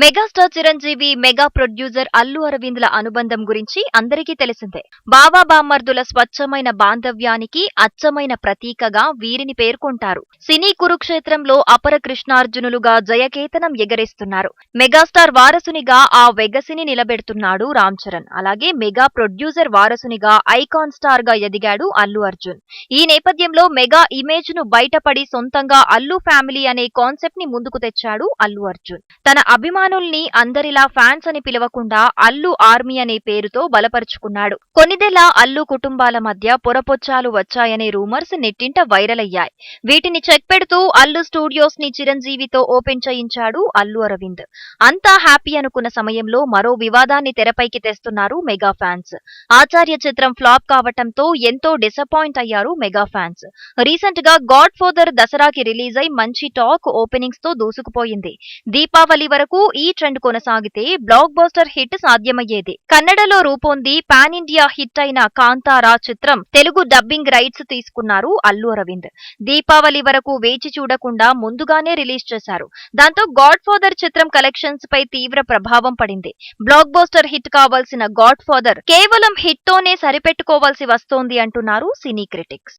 Megastar Chiranjeevi mega producer Allu అరవింద్ల అనుబంధం గురించి అందరికీ తెలిసిందే. బాబా బామ్మర్దుల స్వచ్ఛమైన బాంధవ్యానికి అచ్చమైన ప్రతీకగా వీరిని పేర్కొంటారు. సినీ కురుక్షేత్రంలో అపర కృష్ణార్జునులుగా జయకేతనం ఎగరేస్తున్నారు. మెగాస్టార్ వారసునిగా ఆ వెగసిని నిలబెడుతున్నాడు రామ్ చరణ్. అలాగే మెగా ప్రొడ్యూసర్ వారసునిగా ఐకాన్ స్టార్గా ఎదిగాడు అల్లు అర్జున్. ఈ నేపథ్యంలో మెగా ఇమేజ్ను బయటపడి సొంతంగా అల్లు ఫ్యామిలీ అనే కాన్సెప్ట్ని ముందుకు తెచ్చాడు అల్లు అర్జున్. తన అభిమాన అభిమానుల్ని అందరిలా ఫ్యాన్స్ అని పిలవకుండా అల్లు ఆర్మీ అనే పేరుతో బలపరుచుకున్నాడు. కొన్నిదెలా అల్లు కుటుంబాల మధ్య పొరపొచ్చాలు వచ్చాయనే రూమర్స్ నెట్టింట వైరల్ అయ్యాయి వీటిని చెక్ పెడుతూ అల్లు స్టూడియోస్ని చిరంజీవితో ఓపెన్ చేయించాడు అల్లు అరవింద్. అంతా హ్యాపీ అనుకున్న సమయంలో మరో వివాదాన్ని తెరపైకి తెస్తున్నారు మెగా ఫ్యాన్స్. ఆచార్య చిత్రం ఫ్లాప్ కావటంతో ఎంతో డిసప్పాయింట్ అయ్యారు మెగా ఫ్యాన్స్. రీసెంట్గా గాడ్ ఫాదర్ దసరాకి రిలీజ్ అయి మంచి టాక్ ఓపెనింగ్స్తో దూసుకుపోయింది. దీపావళి వరకు ఈ ట్రెండ్ కొనసాగితే బ్లాక్ బస్టర్ హిట్ సాధ్యమయ్యేది. కన్నడలో రూపొంది పాన్ ఇండియా హిట్ అయిన కాంతారా చిత్రం తెలుగు డబ్బింగ్ రైట్స్ తీసుకున్నారు అల్లు అరవింద్. దీపావళి వరకు వేచి చూడకుండా ముందుగానే రిలీజ్ చేశారు. దాంతో గాడ్ ఫాదర్ చిత్రం కలెక్షన్స్ పై తీవ్ర ప్రభావం పడింది. బ్లాక్ బస్టర్ హిట్ కావాల్సిన గాడ్ ఫాదర్ కేవలం హిట్ తోనే సరిపెట్టుకోవాల్సి వస్తోంది అంటున్నారు సినీ క్రిటిక్స్.